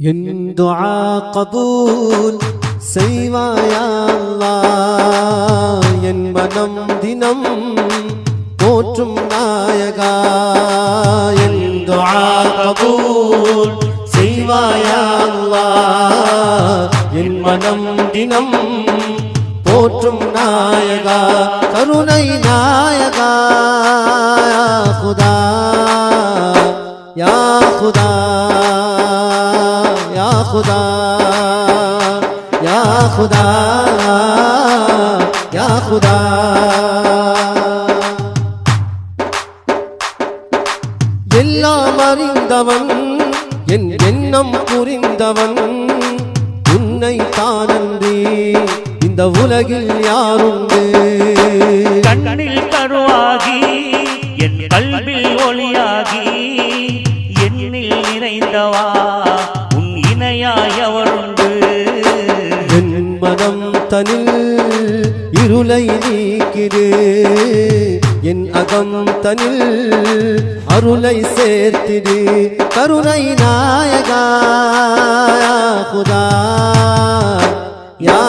என் துஆ கபூல் செய்வாயா அல்லாஹ் என் மனம் தினம் போற்றும் நாயகா என் துஆ கபூல் செய்வாயா அல்லாஹ் என் மனம் தினம் போற்றும் நாயகா கருணை நாயகா யா குதா யா குதா யா குதா யா குதா யா எல்லாம் அறிந்தவன் என் எண்ணம் புரிந்தவன் உன்னை தானன்றி இந்த உலகில் யாருண்டு? தனில் இருளை நீக்கிறே என் அகம் தனில் அருளை சேர்த்திடு. கருணை நாயகா குதா யா